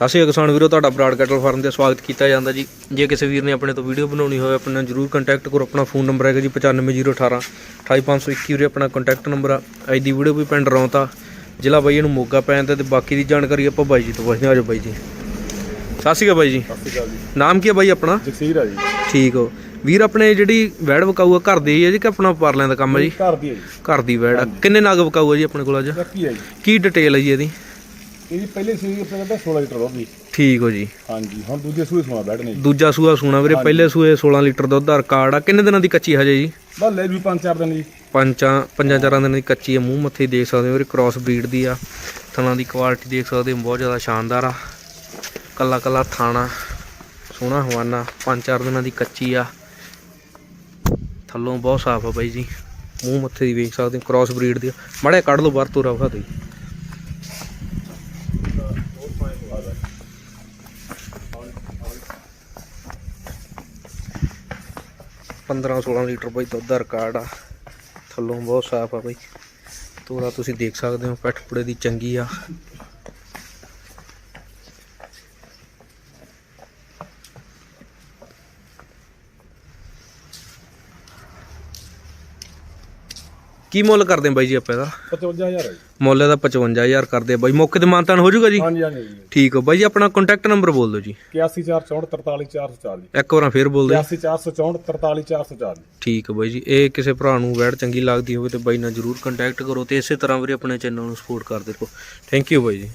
ਸਤਿ ਸ਼੍ਰੀ ਅਕਾਲ ਕਿਸਾਨ ਵੀਰੋ ਤੁਹਾਡਾ ਬਰਾਡ ਕੈਟਲ ਫਾਰਮ ਤੇ ਸਵਾਗਤ ਕੀਤਾ ਜਾਂਦਾ ਜੀ। ਜੇ ਕਿਸੇ ਵੀਰ ਨੇ ਆਪਣੇ ਤੋਂ ਵੀਡੀਓ ਬਣਾਉਣੀ ਹੋਵੇ ਆਪਣੇ ਨਾਲ ਜਰੂਰ ਕੰਟੈਕਟ ਕਰੋ। ਆਪਣਾ ਫੋਨ ਨੰਬਰ ਹੈਗਾ ਜੀ 95018 28521 ਵੀਰੇ ਆਪਣਾ ਕੰਟੈਕਟ ਨੰਬਰ ਆ। ਅੱਜ ਦੀ ਵੀਡੀਓ ਵੀ ਪਿੰਡ ਰੌਂਤਾ ਜ਼ਿਲ੍ਹਾ ਬਾਈ ਨੂੰ ਮੋਗਾ ਪੈ ਜਾਂਦਾ ਤੇ ਬਾਕੀ ਦੀ ਜਾਣਕਾਰੀ ਆਪਾਂ ਬਾਈ ਜੀ ਤੋਂ ਪੁੱਛਦੇ ਆਜੋ ਬਾਈ ਜੀ। ਸਤਿ ਸ਼੍ਰੀ ਅਕਾਲ ਬਾਈ ਜੀ। ਸਤਿ ਸ਼੍ਰੀ ਅਕਾਲ ਜੀ। ਨਾਮ ਕੀ ਹੈ ਬਾਈ ਆਪਣਾ? ਜਗਸੀਰ ਆ ਜੀ। ਠੀਕ ਹੋ। ਵੀਰ ਆਪਣੇ ਜਿਹੜੀ ਵੈੜ ਵਕਾਊ ਆ ਘਰ ਦੀ ਹੀ ਜੀ ਕਿ ਆਪਣਾ ਪਰਲਿਆਂ ਦਾ ਕੰਮ ਹੈ ਜੀ? ਘਰ ਦੀ ਹੈ ਜੀ। ਘਰ ਦੀ ਵੈੜ ਆ। ਕਿੰਨੇ ਨਗ ਵਕਾਊ ਆ ਜੀ ਆਪਣੇ ਕੋਲ ਅੱਜ? ਹੈ ਜੀ। ਕੀ ਡਿਟੇਲ ਹੈ ਜੀ ਇਹਦੀ? ਇਹਦੀ ਪਹਿਲੇ ਸੂਈ ਆਪਣੇ ਕੋਲ 16 ਲੀਟਰ ਦੁੱਧ ਦੀ। ਠੀਕ ਹੋ ਜੀ। ਹਾਂਜੀ ਹੁਣ ਦੂਜੇ ਸੂਏ ਸੂਣਾ ਬੈਠਨੇ ਜੀ। ਦੂਜਾ ਸੂਆ ਸੂਣਾ ਵੀਰੇ ਪਹਿਲੇ ਸੂਏ 16 ਲੀਟਰ ਦੁੱਧ ਦਾ ਰਿਕਾਰਡ ਆ। ਕਿੰਨੇ ਦਿਨਾਂ ਦੀ ਕੱਚੀ ਹਜੇ ਜੀ? ਬਸ ਵੀ 5-4 ਦਿਨ ਜੀ। ਪੰਜਾਂ ਪੰਜਾਂ ਚਾਰਾਂ ਦਿਨਾਂ ਦੀ ਕੱਚੀ ਆ। ਮੂੰਹ ਮੱਥੇ ਦੇਖ ਸਕਦੇ ਹੋ ਵੀਰੇ ਕ੍ਰਾਸ ਬਰੀਡ ਦੀ ਆ। ਥਣਾ ਦੀ ਕੁਆਲਿਟੀ ਦੇਖ ਸਕਦੇ ਹੋ ਬਹੁਤ ਜ਼ਿਆਦਾ ਸ਼ਾਨਦਾਰ ਆ। ਕੱਲਾ ਕੱਲਾ ਥਾਣਾ ਸੋਹਣਾ ਹਵਾਨਾ ਪੰਜ ਚਾਰ ਦਿਨਾਂ ਦੀ ਕੱਚੀ ਆ। ਥੱਲੋਂ ਬਹੁਤ ਸਾਫ਼ ਆ ਬਾਈ ਜੀ। ਮੂੰਹ ਮੱਥੇ ਦੀ ਵੇਖ ਸਕਦੇ ਹੋ ਕ੍ਰਾਸ ਬਰੀਡ ਦੀ ਮੜਿਆ ਕੱਢ ਲੋ ਬਾਹਰ ਤੋਰਾ ਵਿਖਾ ਦੇ 15-16 ਲੀਟਰ ਬਈ ਦੁੱਧ ਦਾ ਰਿਕਾਰਡ ਆ। ਥੱਲੋਂ ਬਹੁਤ ਸਾਫ਼ ਆ ਬਈ। ਤੋਰਾ ਤੁਸੀਂ ਦੇਖ ਸਕਦੇ ਹੋ ਪੈਠਪੁੜੇ ਦੀ ਚੰਗੀ ਆ। ਕੀ ਮੁੱਲ ਕਰਦੇ ਆ ਬਾਈ ਜੀ ਆਪਾਂ ਇਹਦਾ? 55000 ਹੈ ਜੀ। ਮੁੱਲ ਇਹਦਾ 55000 ਕਰਦੇ ਆ ਬਾਈ। ਮੌਕੇ ਤੇ ਮਾਨਤਾਨ ਹੋ ਜਾਊਗਾ ਜੀ? ਹਾਂਜੀ ਹਾਂਜੀ ਜੀ ਠੀਕ ਹੋ ਬਾਈ ਜੀ ਆਪਣਾ ਕੰਟੈਕਟ ਨੰਬਰ ਬੋਲ ਦਿਓ ਜੀ। 81464 ਜੀ ਇੱਕ ਵਾਰ ਫੇਰ ਬੋਲ ਦਿਓ 81464 ਜੀ ਠੀਕ ਹੈ ਬਾਈ ਜੀ ਇਹ ਕਿਸੇ ਭਰਾ ਨੂੰ ਵੈੜ ਚੰਗੀ ਲੱਗਦੀ ਹੋਵੇ ਤੇ ਬਾਈ ਨਾਲ ਜਰੂਰ ਕੰਟੈਕਟ ਕਰੋ ਤੇ ਇਸੇ ਤਰ੍ਹਾਂ ਵੀਰੇ ਆਪਣੇ ਚੈਨਲ ਨੂੰ ਸਪੋਰਟ ਕਰਦੇ ਰਹੋ। ਥੈਂਕ ਯੂ ਬਾਈ ਜੀ।